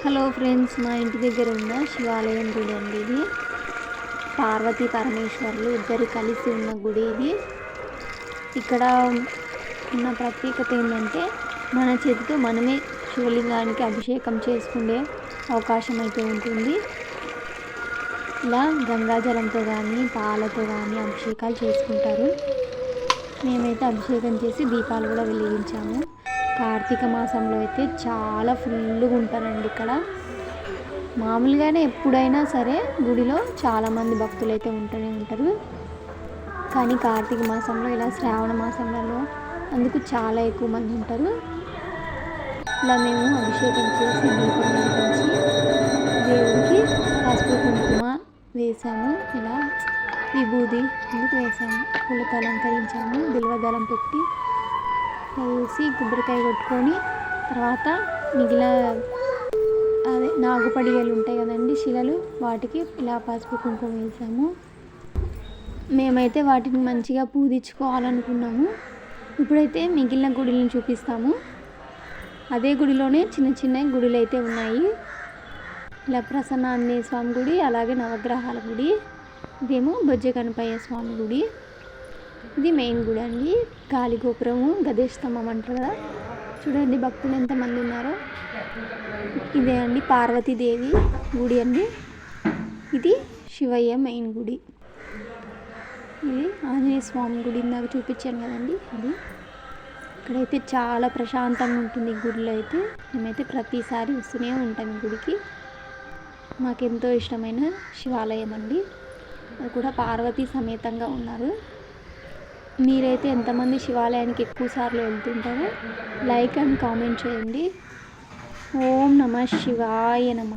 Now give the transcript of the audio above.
Hello friends మా ఇంటి దగ్గర ఉన్న శివాలయం గుడి అండి ఇది. పార్వతీ పరమేశ్వరులు ఇద్దరు కలిసి ఉన్న గుడి ఇది. ఇక్కడ ఉన్న ప్రత్యేకత ఏంటంటే మన చేతితో మనమే శివలింగానికి అభిషేకం చేసుకునే అవకాశం అయితే ఉంటుంది. ఇలా గంగాజలంతో కానీ పాలతో కానీ అభిషేకాలు చేసుకుంటారు. మేమైతే అభిషేకం చేసి దీపాలు కూడా వెలిగించాము. కార్తీక మాసంలో అయితే చాలా ఫుల్గా ఉంటారండి ఇక్కడ. మామూలుగానే ఎప్పుడైనా సరే గుడిలో చాలామంది భక్తులు అయితే ఉంటూనే ఉంటారు. కానీ కార్తీక మాసంలో ఇలా శ్రావణ మాసంలో అందుకు చాలా ఎక్కువ మంది ఉంటారు. ఇలా మేము అభిషేకం చేసి దీపం వెలిగించి దేవుడికి పసుపు కుంకుమ వేసాము. ఇలా విభూది అందుకు వేసాము? పూలతో అలంకరించాము. బిల్వదళం పెట్టి వేసి కొబ్బరికాయ కొట్టుకొని తర్వాత మిగిలిన అదే నాగుపడిగలు ఉంటాయి కదండి శిలలు వాటికి ఇలా పసుపు కుంకుమ వేసాము. మేమైతే వాటిని మంచిగా పూజించుకోవాలనుకున్నాము ఇప్పుడైతే మిగిలిన గుడిని చూపిస్తాము. అదే గుడిలోనే చిన్న చిన్న గుడులు అయితే ఉన్నాయి. ఇలా ప్రసన్న ఆంజనేయ స్వామి గుడి అలాగే నవగ్రహాల గుడి ఇదేమో బొజ్జ కనపయ్య స్వామి గుడి. ఇది మెయిన్ గుడి అండి. గాలి గోపురము గదేస్తంభం అంటారు కదా. చూడండి భక్తులు ఎంతమంది ఉన్నారో. ఇదే అండి పార్వతీదేవి గుడి అండి. ఇది శివయ్య మెయిన్ గుడి. ఇది ఆంజనేయ స్వామి గుడి ఇందాక చూపించాను కదండి. అది ఇక్కడైతే చాలా ప్రశాంతంగా ఉంటుంది ఈ గుడిలో అయితే. మేమైతే ప్రతిసారి వస్తూనే ఉంటాం ఈ గుడికి. మాకెంతో ఇష్టమైన శివాలయం అండి. అది కూడా పార్వతీ సమేతంగా ఉన్నారు. మీరైతే ఎంతమంది శివాలయానికి ఎక్కువసార్లు వెళ్తుంటారో లైక్ అండ్ కామెంట్ చేయండి. ఓం నమ శివాయ నమ.